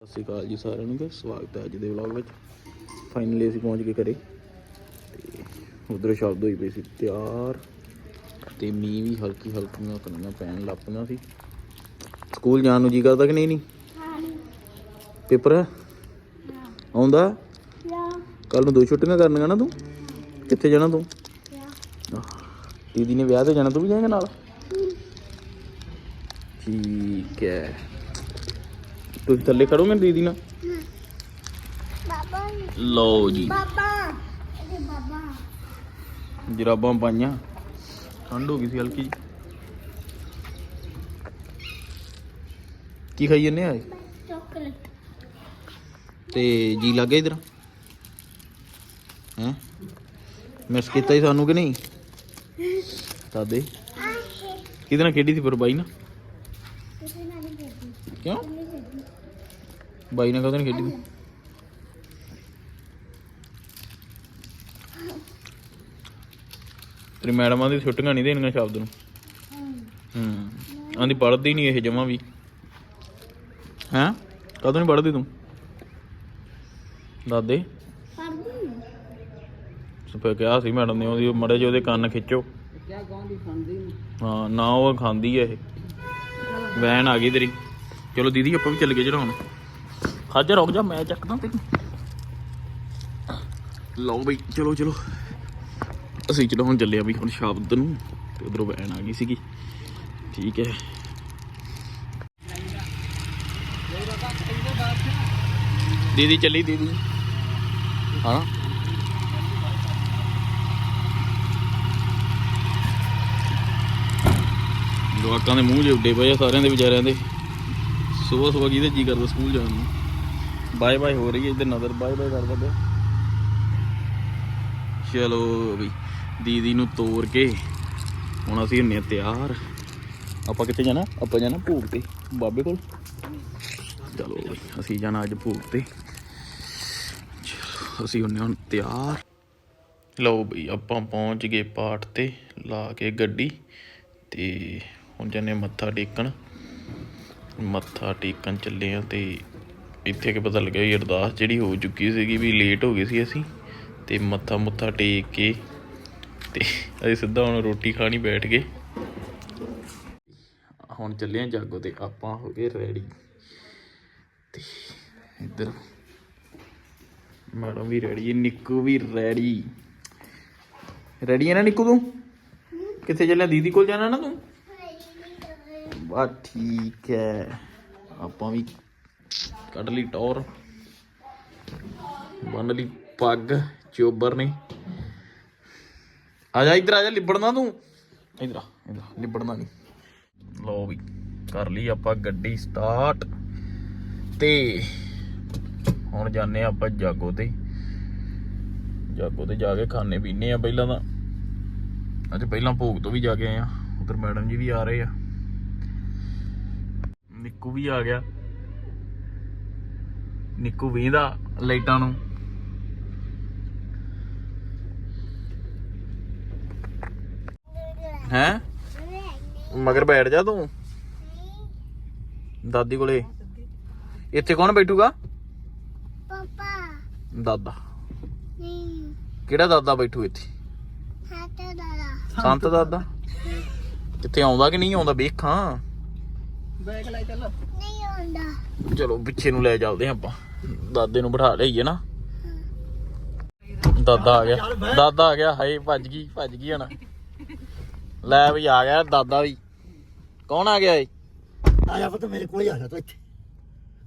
ਸਤਿ ਸ਼੍ਰੀ ਅਕਾਲ ਜੀ ਸਾਰਿਆਂ ਨੂੰ ਸਵਾਗਤ ਹੈ ਅੱਜ ਦੇ ਵਲੌਗ ਵਿੱਚ। ਫਾਈਨਲੀ ਅਸੀਂ ਪਹੁੰਚ ਗਏ ਘਰੇ। ਤੇ ਉਧਰ ਸ਼ਬਦ ਹੋਈ ਪਈ ਸੀ ਤਿਆਰ। ਤੇ ਮੀਂਹ ਵੀ ਹਲਕੀ ਹਲਕੀਆਂ ਕਣੀਆਂ ਪੈਣ ਲੱਗ ਪਈਆਂ ਸੀ। ਸਕੂਲ ਜਾਣ ਨੂੰ ਜੀ ਕਰਦਾ ਕਿ ਨਹੀਂ? ਨਹੀਂ ਪੇਪਰ ਹੈ। ਆਉਂਦਾ? ਕੱਲ ਨੂੰ ਦੋ ਛੁੱਟੀਆਂ ਕਰਨੀਆਂ ਨਾ ਤੂੰ? ਕਿੱਥੇ ਜਾਣਾ ਤੂੰ? ਦੀਦੀ ਨੇ ਵਿਆਹ ਤੇ ਜਾਣਾ ਤੂੰ ਵੀ ਜਾਏਗਾ ਨਾਲ? ਠੀਕ ਹੈ। ਤੁਸੀਂ ਥੱਲੇ ਖੜੋਗੇ ਦੀਦੀ ਨਾਲ? ਬਾਬਾ ਲਓ ਜੀ। ਬਾਬਾ। ਅਰੇ ਬਾਬਾ। ਜਰਾਬਾਂ ਪਾਈਆਂ। ਠੰਡ ਹੋ ਗਈ ਸੀ ਹਲਕੀ। ਕੀ ਖਾਈ ਜੰਨੇ ਆਏ ਚਾਕਲੇਟ। ਤੇ ਜੀ ਲੱਗੇ ਇਧਰ? ਹੈ? ਮਿਸ ਕੀਤਾ ਹੀ ਸਾਨੂੰ ਕਿ ਨਹੀਂ? ਆਹੇ ਕਿਹਦੇ ਨਾਲ ਖੇਡੀ ਸੀ ਫਿਰ ਬਾਈ ਖੇਡੀ। ਕਿਉਂ? ਬਾਈ ਨਾਲ ਕਦੋਂ ਨਹੀਂ ਖੇਡੀ ਤੂੰ? ਤੇਰੀ ਮੈਡਮਾਂ ਦੀ ਛੁੱਟੀਆਂ ਨਹੀਂ ਦੇਣੀਆਂ ਸ਼ਬਦ ਨੂੰ। ਹੂੰ। ਆਂਦੀ ਪੜ੍ਹਦੀ ਨਹੀਂ ਇਹ ਜਮਾ ਵੀ। ਹੈਂ? ਕਦੋਂ ਨਹੀਂ ਪੜ੍ਹਦੀ ਤੂੰ? ਦਾਦੇ ਪੜਦੀ ਸਪੇ ਕਿਹਾ ਸੀ ਮੈਡਮ ਨੇ ਉਹਦੀ, ਮੜੇ ਜਿਹੇ ਉਹਦੇ ਕੰਨ ਖਿੱਚੋ। ਹਾਂ, ਨਾ ਉਹ ਖਾਂਦੀ ਆ ਇਹ। ਵੈਨ ਆ ਗਈ ਤੇਰੀ। ਚਲੋ ਦੀਦੀ, ਆਪਾਂ ਵੀ ਚੱਲ ਗਏ ਚੜਾਉਣ ਖਾਜਾ ਰੁਕ ਜਾ, ਮੈਂ ਚੱਕਦਾ ਤੈਨੂੰ। ਲਓ ਬਈ, ਚਲੋ ਚਲੋ। ਅਸੀਂ ਚਲੋ ਹੁਣ ਚੱਲੇ ਆ ਵੀ ਹੁਣ ਸ਼ਾਬਦ ਨੂੰ, ਤੇ ਉਧਰੋਂ ਵੈਨ ਆ ਗਈ ਸੀਗੀ। ਠੀਕ ਹੈ। ਦੀਦੀ ਚੱਲੀ, ਦੀਦੀ। ਹਾਂ। ਜਵਾਕਾਂ ਦੇ ਮੂੰਹ ਜੇ ਉੱਡੇ ਪਏ ਆ ਸਾਰਿਆਂ ਦੇ ਵਿਚਾਰਿਆਂ ਦੇ। ਸਵੇਰ ਸਵੇਰ ਕਿਹਦੇ ਜੀ ਕਰਦਾ ਸਕੂਲ ਜਾਣ ਨੂੰ? ਬਾਏ ਬਾਏ ਹੋ ਰਹੀ ਹੈ ਇੱਧਰ ਨਜ਼ਰ, ਬਾਏ ਬਾਏ ਕਰਦਾ ਪਿਆ ਚਲੋ ਬਈ ਦੀਦੀ ਨੂੰ ਤੋਰ ਕੇ ਹੁਣ ਅਸੀਂ ਹੁੰਨੇ ਤਿਆਰ। ਆਪਾਂ ਕਿੱਥੇ ਜਾਣਾ? ਆਪਾਂ ਜਾਣਾ ਭੋਗ ਤੇ, ਬਾਬੇ ਕੋਲ। ਚਲੋ ਬਈ ਅਸੀਂ ਜਾਣਾ ਅੱਜ ਭੋਗ ਤੇ। ਅਸੀਂ ਹੁੰਨੇ ਹੁਣ ਤਿਆਰ। ਲਓ ਬਈ ਆਪਾਂ ਪਹੁੰਚ ਗਏ ਪਾਠ ਤੇ, ਲਾ ਕੇ ਗੱਡੀ। ਤੇ ਹੁਣ ਜਾਨੇ ਮੱਥਾ ਟੇਕਣ। ਮੱਥਾ ਟੇਕਣ ਚੱਲੇ ਆ ਤੇ ਇੱਥੇ ਕਿ ਪਤਾ ਲੱਗਿਆ ਵੀ ਅਰਦਾਸ ਜਿਹੜੀ ਹੋ ਚੁੱਕੀ ਸੀਗੀ ਵੀ ਲੇਟ ਹੋ ਗਏ ਸੀ ਅਸੀਂ ਤੇ ਮੱਥਾ ਮੁੱਥਾ ਟੇਕ ਕੇ ਤੇ ਅਸੀਂ ਸਿੱਧਾ ਹੁਣ ਰੋਟੀ ਖਾਣੀ ਬੈਠ ਗਏ। ਹੁਣ ਚੱਲੇ ਆ ਜਾਗੋ ਤੇ ਆਪਾਂ ਹੋ ਗਏ ਰੈਡੀ ਤੇ ਇੱਧਰ ਮੈਡਮ ਵੀ ਰੈਡੀ ਹੈ ਨਿੱਕੂ ਵੀ ਰੈਡੀ ਰੈਡੀ ਹੈ ਨਾ ਨਿੱਕੂ ਤੂੰ? ਕਿੱਥੇ ਚੱਲਿਆ? ਦੀਦੀ ਕੋਲ ਜਾਣਾ ਨਾ ਤੂੰ? ਬਾ ਠੀਕ ਹੈ। ਆਪਾਂ ਵੀ ਕੱਢ ਲਈ ਟੌਰ। ਬੰਨ ਲਈ ਪੱਗ, ਚੋਬਰ ਨੇ। ਆ ਜਾ ਇੱਧਰ, ਆ ਜਾ, ਲਿਬੜਨਾ ਤੂੰ। ਇੱਧਰ ਆ, ਇੱਧਰ ਲਿਬੜਨਾ ਨਹੀਂ। ਲਓ ਵੀ, ਕਰ ਲਈ ਆਪਾਂ ਗੱਡੀ ਸਟਾਰਟ ਤੇ ਹੁਣ ਜਾਣੇ ਆਪਾਂ ਜਾਗੋ ਤੇ। ਜਾਗੋ ਤੇ ਜਾ ਕੇ ਖਾਣੇ ਪੀਣੇ ਆ ਪਹਿਲਾਂ ਤਾਂ। ਅੱਜ ਪਹਿਲਾਂ ਭੋਗ ਤੋਂ ਵੀ ਜਾ ਕੇ ਆਏ ਆ ਉਧਰ ਮੈਡਮ ਜੀ ਵੀ ਆ ਰਹੇ ਆ। ਨਿੱਕੂ ਵੀ ਆ ਗਿਆ। ਨਿੱਕੂ ਵੇਂਦਾ ਲਾਈਟਾਂ ਨੂੰ। ਹੈ? ਮਗਰ ਬੈਠ ਜਾ ਤੂੰ। ਦਾਦੀ ਕੋਲੇ। ਇੱਥੇ ਕੌਣ ਬੈਠੂਗਾ? ਪਾਪਾ। ਦਾਦਾ। ਨਹੀਂ। ਕਿਹੜਾ ਦਾਦਾ ਬੈਠੂ ਇੱਥੇ? ਹੱਥ ਦਾਦਾ। ਸੰਤ ਦਾਦਾ? ਕਿੱਥੇ ਆਉਂਦਾ ਕਿ ਨਹੀਂ ਆਉਂਦਾ? ਵੇਖਾਂ ਨਹੀਂ ਆਉਂਦਾ। ਚਲੋ ਪਿੱਛੇ ਨੂੰ ਲੈ ਚੱਲਦੇ ਆਪਾਂ। ਦਾਦੇ ਨੂੰ ਬਿਠਾ ਲਈਏ ਨਾ। ਦਾਦਾ ਆ ਗਿਆ। ਦਾਦਾ ਆ ਗਿਆ। ਹਾਏ ਭੱਜ ਗਈ ਭੱਜ ਗਈ ਹਣ। ਲੈ ਵੀ ਆ ਗਿਆ ਦਾਦਾ ਵੀ। ਕੌਣ ਆ ਗਿਆ ਏ? ਆ ਜਾ ਪੁੱਤ ਮੇਰੇ ਕੋਲ ਹੀ ਆ ਜਾ ਤੂੰ ਇੱਥੇ।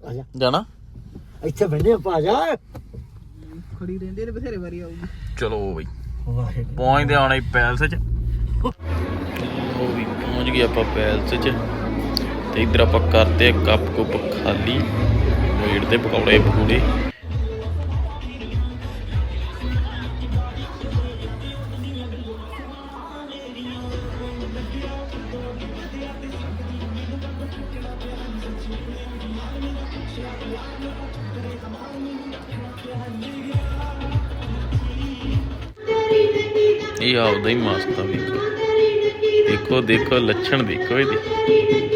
ਆ ਜਾ। ਜਾਣਾ? ਇੱਥੇ ਬੈਠੇ ਆਪਾਂ ਆ ਜਾ। ਖੜੀ ਰਹਿੰਦੇ ਨੇ ਬਥੇਰੇ ਵਾਰੀ ਆਊਗੀ। ਚਲੋ ਬਈ। ਵਾਹਿਗੁਰੂ। ਪਹੁੰਚਦੇ ਆਉਣੇ ਪੈਲਸ ਚ। ਉਹ ਵੀ ਪਹੁੰਚ ਗਏ ਆਪਾਂ ਪੈਲਸ ਚ। ਤੇ ਇਧਰ ਆਪਾਂ ਕਰਦੇ ਕੱਪ ਕੁੱਪ ਖਾਲੀ। ਵੇੜ ਤੇ ਪਕੌੜੇ, ਪਕੂੜੇ। ਇਹ ਆਪਦਾ ਹੀ ਮਸਤ ਆ ਵੇਖੋ। ਦੇਖੋ ਦੇਖੋ, ਲੱਛਣ ਦੇਖੋ ਇਹਦੇ।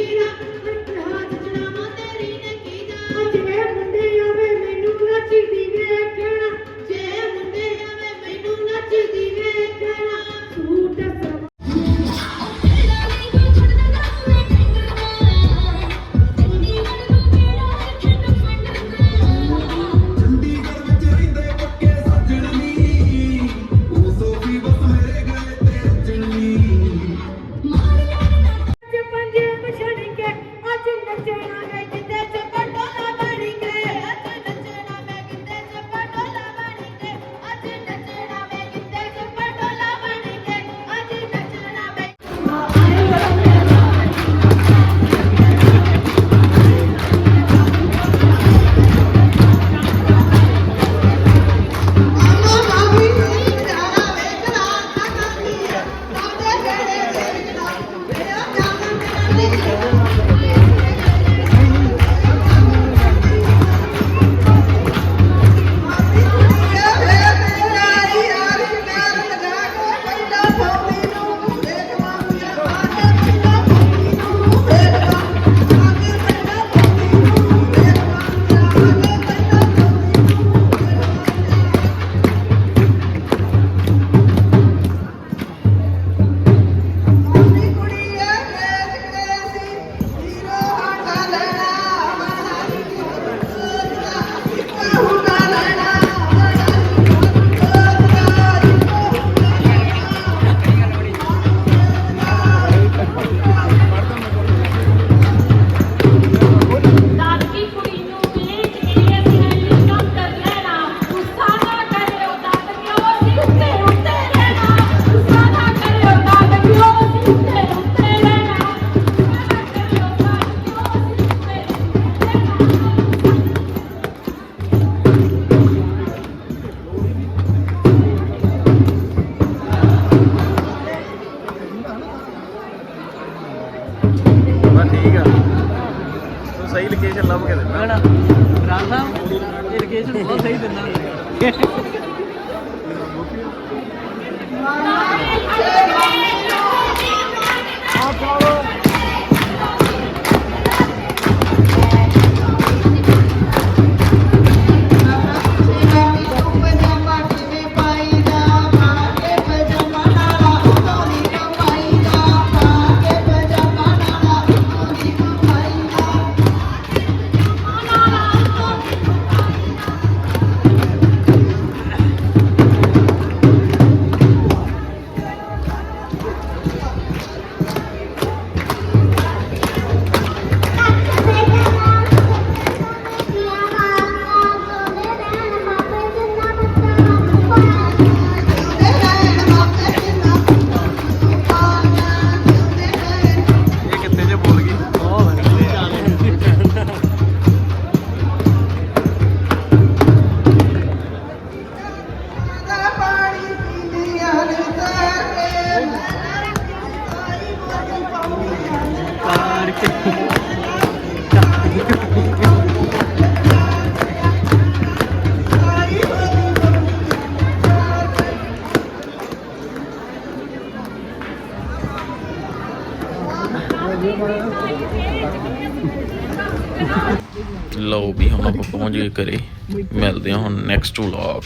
ਬਸ ਠੀਕ ਆ। ਤੂੰ ਸਹੀ ਲੋਕੇਸ਼ਨ ਲੱਭ ਕੇ ਦਿੱਤਾ ਨਾ ਰਾਮ ਸਾਹਿਬ ਇਹ ਲੋਕੇਸ਼ਨ ਬਹੁਤ ਸਹੀ ਦਿੰਦਾ। ਹੁੰਦਾ ਪਹੁੰਚ ਗਏ ਘਰੇ। ਮਿਲਦੇ ਹਾਂ ਹੁਣ ਨੈਕਸਟ ਵਲੌਗ